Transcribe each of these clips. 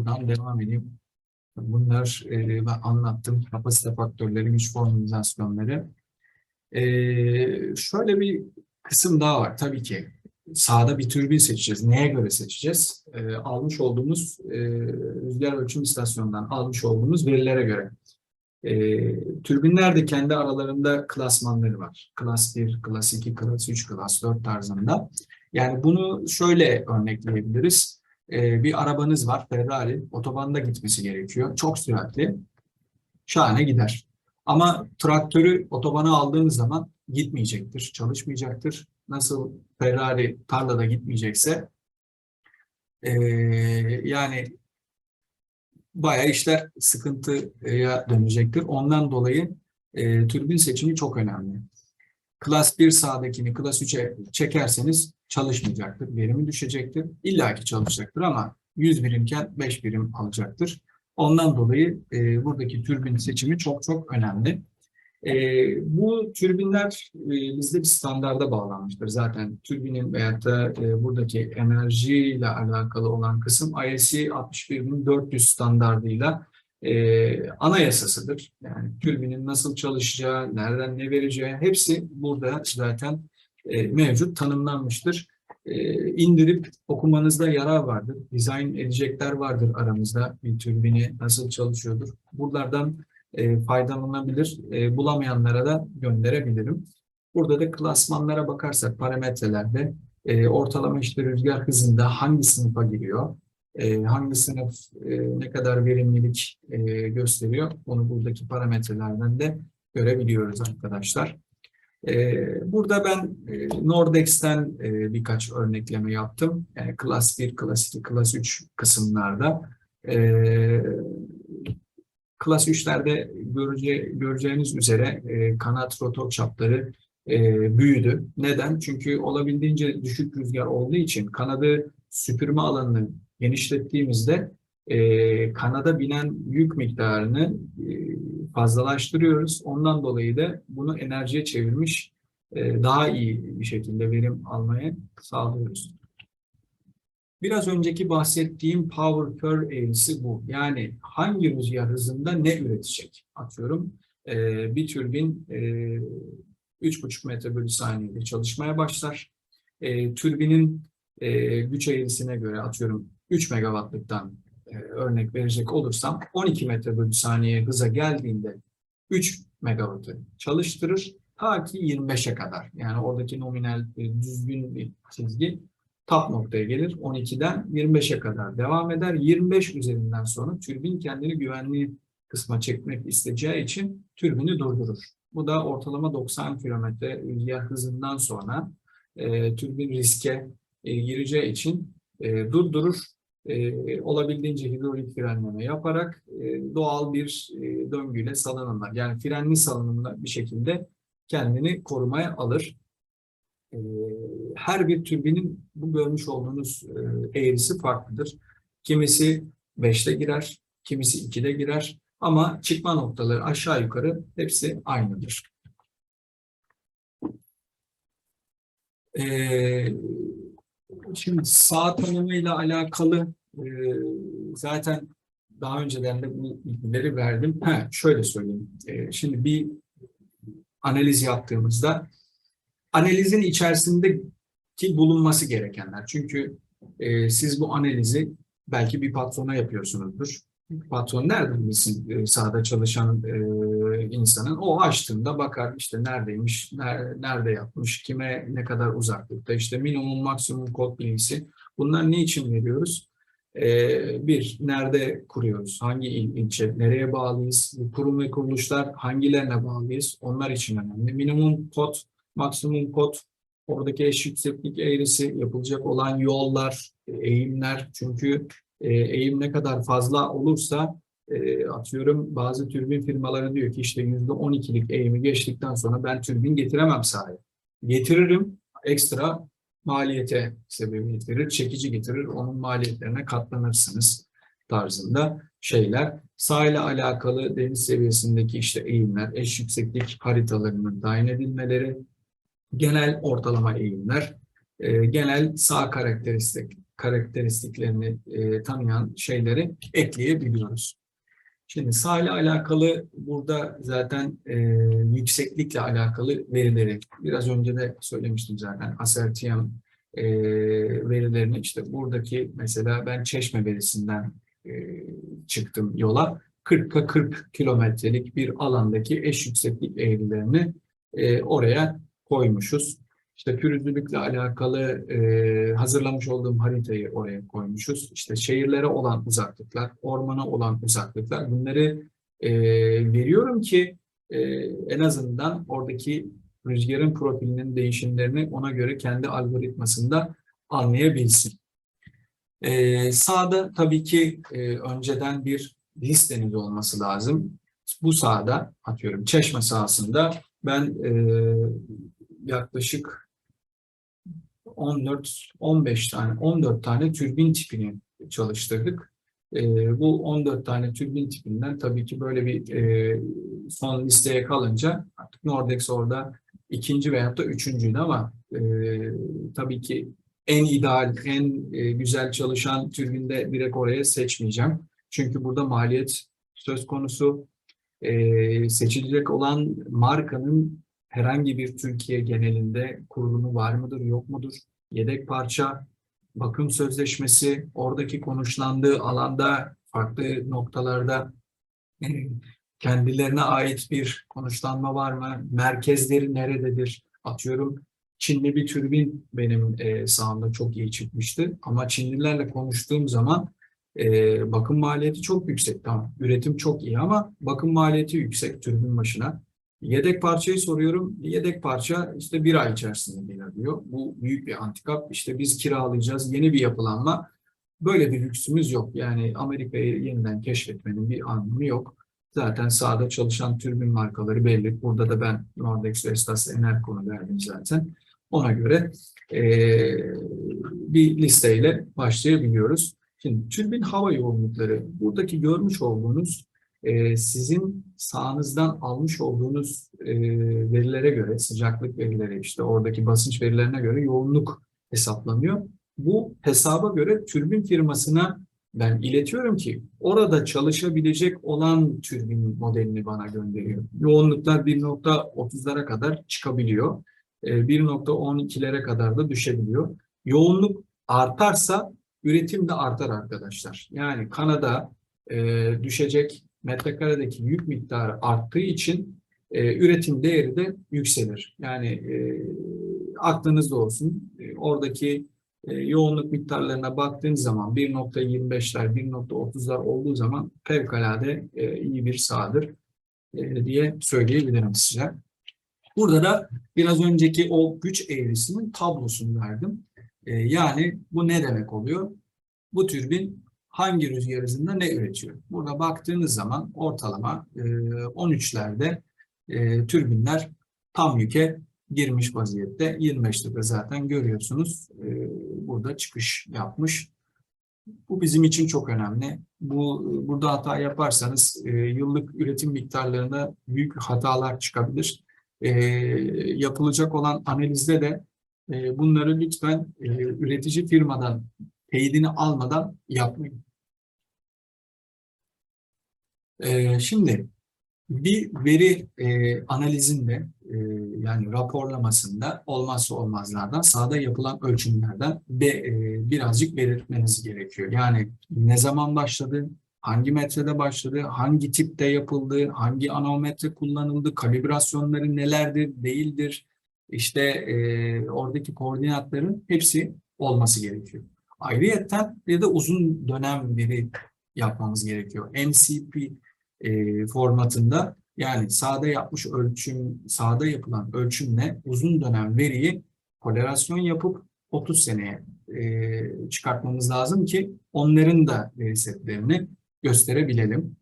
buradan devam edeyim. Bunlar e, ben anlattım. Kapasite faktörleri, güç formülizasyonları. E, şöyle bir kısım daha var. Tabii ki sağda bir türbin seçeceğiz. Neye göre seçeceğiz? E, almış olduğumuz e, rüzgar ölçüm istasyonundan almış olduğumuz verilere göre. E, türbinler de kendi aralarında klasmanları var. Klas 1, klas 2, klas 3, klas 4 tarzında. Yani bunu şöyle örnekleyebiliriz. Ee, bir arabanız var, Ferrari, otobanda gitmesi gerekiyor. Çok süratli, şahane gider. Ama traktörü otobana aldığınız zaman gitmeyecektir, çalışmayacaktır. Nasıl Ferrari tarlada gitmeyecekse, ee, yani bayağı işler sıkıntıya dönecektir. Ondan dolayı e, türbin seçimi çok önemli. Klas 1 sağdakini Klas 3'e çekerseniz çalışmayacaktır. Verimi düşecektir. İlla ki çalışacaktır ama 100 birimken 5 birim alacaktır. Ondan dolayı e, buradaki türbin seçimi çok çok önemli. E, bu türbinler e, bizde bir standarda bağlanmıştır. Zaten türbinin veyahut da e, buradaki enerjiyle alakalı olan kısım ISC 61400 standardıyla e, anayasasıdır. Yani türbinin nasıl çalışacağı, nereden ne vereceği hepsi burada zaten e, mevcut, tanımlanmıştır. E, indirip okumanızda yarar vardır. Dizayn edecekler vardır aramızda. Bir türbini nasıl çalışıyordur. Buralardan e, faydalanabilir. E, bulamayanlara da gönderebilirim. Burada da klasmanlara bakarsak parametrelerde ortalama işte rüzgar hızında hangi sınıfa giriyor, hangi sınıf ne kadar verimlilik gösteriyor onu buradaki parametrelerden de görebiliyoruz arkadaşlar. E, burada ben e, Nordex'ten e, birkaç örnekleme yaptım. Yani Class 1, Class 2, Class 3 kısımlarda. E, Class 3'lerde görece, göreceğiniz üzere e, kanat rotor çapları büyüdü. Neden? Çünkü olabildiğince düşük rüzgar olduğu için kanadı süpürme alanını genişlettiğimizde e, kanada binen yük miktarını e, fazlalaştırıyoruz. Ondan dolayı da bunu enerjiye çevirmiş e, daha iyi bir şekilde verim almaya sağlıyoruz. Biraz önceki bahsettiğim power curve eğrisi bu. Yani hangi rüzgar hızında ne üretecek? Atıyorum e, bir türbin e, 3,5 metre bölü saniyede çalışmaya başlar. E, türbinin e, güç eğrisine göre atıyorum 3 megawattlıktan örnek verecek olursam 12 metre bölü saniye hıza geldiğinde 3 megawattı çalıştırır ta ki 25'e kadar. Yani oradaki nominal e, düzgün bir çizgi tap noktaya gelir. 12'den 25'e kadar devam eder. 25 üzerinden sonra türbin kendini güvenli kısma çekmek isteyeceği için türbini durdurur. Bu da ortalama 90 kilometre rüzgar hızından sonra e, türbin riske e, gireceği için e, durdurur. E, olabildiğince hidrolik frenleme yaparak e, doğal bir e, döngüyle salınımla yani frenli salınımla bir şekilde kendini korumaya alır. E, her bir türbinin bu görmüş olduğunuz e, eğrisi farklıdır. Kimisi 5'te girer, kimisi 2'de girer ama çıkma noktaları aşağı yukarı hepsi aynıdır. Ee, şimdi sağ tanımıyla alakalı e, zaten daha önceden de bu bilgileri verdim. Ha, şöyle söyleyeyim. E, şimdi bir analiz yaptığımızda analizin içerisindeki bulunması gerekenler. Çünkü e, siz bu analizi belki bir patrona yapıyorsunuzdur patron nerede bilsin e, sahada çalışan e, insanın o açtığında bakar işte neredeymiş, ner, nerede yapmış, kime ne kadar uzaklıkta işte minimum maksimum kod bilgisi. Bunlar ne için veriyoruz? E, bir, nerede kuruyoruz? Hangi il, ilçe, nereye bağlıyız? Kurum ve kuruluşlar hangilerine bağlıyız? Onlar için önemli. Minimum kod, maksimum kod, oradaki eş yükseklik eğrisi, yapılacak olan yollar, eğimler. Çünkü e, eğim ne kadar fazla olursa e, atıyorum bazı türbin firmaları diyor ki işte yüzde 12'lik eğimi geçtikten sonra ben türbin getiremem sahaya. Getiririm ekstra maliyete sebebiyet verir, çekici getirir, onun maliyetlerine katlanırsınız tarzında şeyler. Sahile alakalı deniz seviyesindeki işte eğimler, eş yükseklik haritalarının tayin edilmeleri, genel ortalama eğimler, e, genel sağ karakteristik karakteristiklerini e, tanıyan şeyleri ekleyebiliyoruz. Şimdi sahile alakalı burada zaten e, yükseklikle alakalı verileri biraz önce de söylemiştim zaten Asertiyan e, verilerini işte buradaki mesela ben Çeşme verisinden e, çıktım yola 40'a 40 kilometrelik bir alandaki eş yükseklik eğrilerini e, oraya koymuşuz. İşte pürüzlülükle alakalı e, hazırlamış olduğum haritayı oraya koymuşuz. İşte şehirlere olan uzaklıklar, ormana olan uzaklıklar bunları e, veriyorum ki e, en azından oradaki rüzgarın profilinin değişimlerini ona göre kendi algoritmasında anlayabilsin. E, sağda tabii ki e, önceden bir listeniz olması lazım. Bu sahada atıyorum Çeşme sahasında ben e, yaklaşık 14 15 tane 14 tane türbin tipini çalıştırdık. E, bu 14 tane türbin tipinden tabii ki böyle bir e, son listeye kalınca artık Nordex orada ikinci veyahut da üçüncüydü ama e, tabii ki en ideal, en e, güzel çalışan türbinde direkt oraya seçmeyeceğim. Çünkü burada maliyet söz konusu. E, seçilecek olan markanın herhangi bir Türkiye genelinde kurulumu var mıdır, yok mudur? Yedek parça, bakım sözleşmesi, oradaki konuşlandığı alanda farklı noktalarda kendilerine ait bir konuşlanma var mı? Merkezleri nerededir? Atıyorum Çinli bir türbin benim e, sağımda çok iyi çıkmıştı. Ama Çinlilerle konuştuğum zaman e, bakım maliyeti çok yüksek. Tamam, üretim çok iyi ama bakım maliyeti yüksek türbin başına. Yedek parçayı soruyorum. Yedek parça işte bir ay içerisinde gelir diyor. Bu büyük bir antikap. İşte biz kiralayacağız. Yeni bir yapılanma. Böyle bir lüksümüz yok. Yani Amerika'yı yeniden keşfetmenin bir anlamı yok. Zaten sahada çalışan türbin markaları belli. Burada da ben Nordex ve Estas Enercon'u verdim zaten. Ona göre e, bir listeyle başlayabiliyoruz. Şimdi türbin hava yoğunlukları, buradaki görmüş olduğunuz e, sizin sahanızdan almış olduğunuz e, verilere göre, sıcaklık verileri, işte oradaki basınç verilerine göre yoğunluk hesaplanıyor. Bu hesaba göre türbin firmasına ben iletiyorum ki orada çalışabilecek olan türbin modelini bana gönderiyor. Yoğunluklar 1.30'lara kadar çıkabiliyor. 1.12'lere kadar da düşebiliyor. Yoğunluk artarsa üretim de artar arkadaşlar. Yani Kanada e, düşecek metrekaredeki yük miktarı arttığı için e, üretim değeri de yükselir. Yani e, aklınızda olsun. E, oradaki e, yoğunluk miktarlarına baktığınız zaman 1.25'ler, 1.30'lar olduğu zaman fevkalade e, iyi bir sahadır e, diye söyleyebilirim size. Burada da biraz önceki o güç eğrisinin tablosunu verdim. E, yani bu ne demek oluyor? Bu türbin hangi rüzgar hızında ne üretiyor? Burada baktığınız zaman ortalama e, 13'lerde e, türbinler tam yüke girmiş vaziyette. 25'te zaten görüyorsunuz e, burada çıkış yapmış. Bu bizim için çok önemli. Bu burada hata yaparsanız e, yıllık üretim miktarlarında büyük hatalar çıkabilir. Yapılacak olan analizde de bunları lütfen üretici firmadan teyidini almadan yapmayın. E, şimdi bir veri e, analizinde e, yani raporlamasında olmazsa olmazlardan sahada yapılan ölçümlerden e, birazcık belirtmeniz gerekiyor. Yani ne zaman başladı, hangi metrede başladı, hangi tipte yapıldı, hangi anometre kullanıldı, kalibrasyonları nelerdir, değildir, işte oradaki koordinatların hepsi olması gerekiyor. Ayrıyeten bir de uzun dönem veri yapmamız gerekiyor. MCP e, formatında yani sahada yapmış ölçüm, sahada yapılan ölçümle uzun dönem veriyi korelasyon yapıp 30 seneye e, çıkartmamız lazım ki onların da veri setlerini gösterebilelim.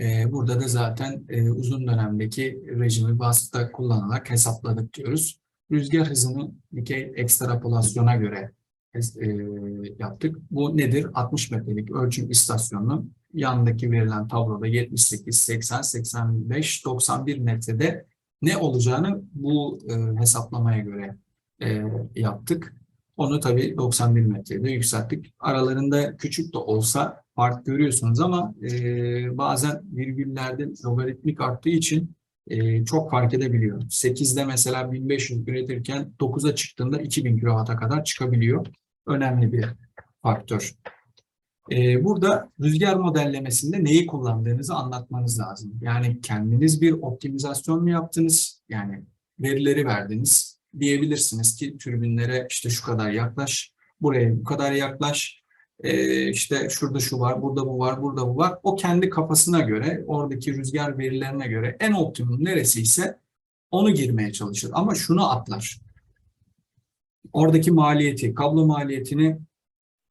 E, burada da zaten e, uzun dönemdeki rejimi vasıta kullanarak hesapladık diyoruz. Rüzgar hızını dikey ekstrapolasyona göre e, yaptık. Bu nedir? 60 metrelik ölçüm istasyonunun yanındaki verilen tabloda 78, 80, 85, 91 metrede ne olacağını bu e, hesaplamaya göre e, yaptık. Onu tabii 91 metreye de yükselttik. Aralarında küçük de olsa fark görüyorsunuz ama e, bazen virgüllerde logaritmik arttığı için e, çok fark edebiliyor. 8'de mesela 1500 üretirken 9'a çıktığında 2000 kW'a kadar çıkabiliyor. Önemli bir faktör. E, burada rüzgar modellemesinde neyi kullandığınızı anlatmanız lazım. Yani kendiniz bir optimizasyon mu yaptınız? Yani verileri verdiniz. Diyebilirsiniz ki türbinlere işte şu kadar yaklaş, buraya bu kadar yaklaş, e, işte şurada şu var, burada bu var, burada bu var. O kendi kafasına göre, oradaki rüzgar verilerine göre en optimum neresi ise onu girmeye çalışır. Ama şunu atlar. Oradaki maliyeti, kablo maliyetini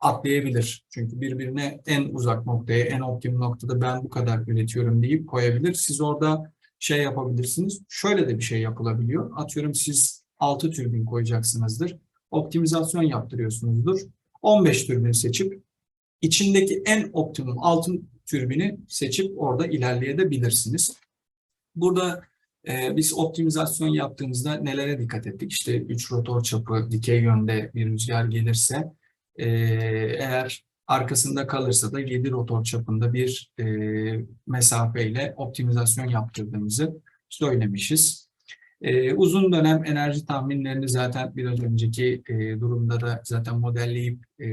atlayabilir. Çünkü birbirine en uzak noktaya, en optimum noktada ben bu kadar üretiyorum deyip koyabilir. Siz orada şey yapabilirsiniz. Şöyle de bir şey yapılabiliyor. Atıyorum siz 6 türbin koyacaksınızdır. Optimizasyon yaptırıyorsunuzdur. 15 türbin seçip içindeki en optimum altın türbini seçip orada ilerleyebilirsiniz. Burada e, biz optimizasyon yaptığımızda nelere dikkat ettik? İşte 3 rotor çapı dikey yönde bir rüzgar gelirse e, eğer arkasında kalırsa da 7 rotor çapında bir e, mesafeyle optimizasyon yaptırdığımızı söylemişiz. E, uzun dönem enerji tahminlerini zaten biraz önceki e, durumda da zaten modelleyip e,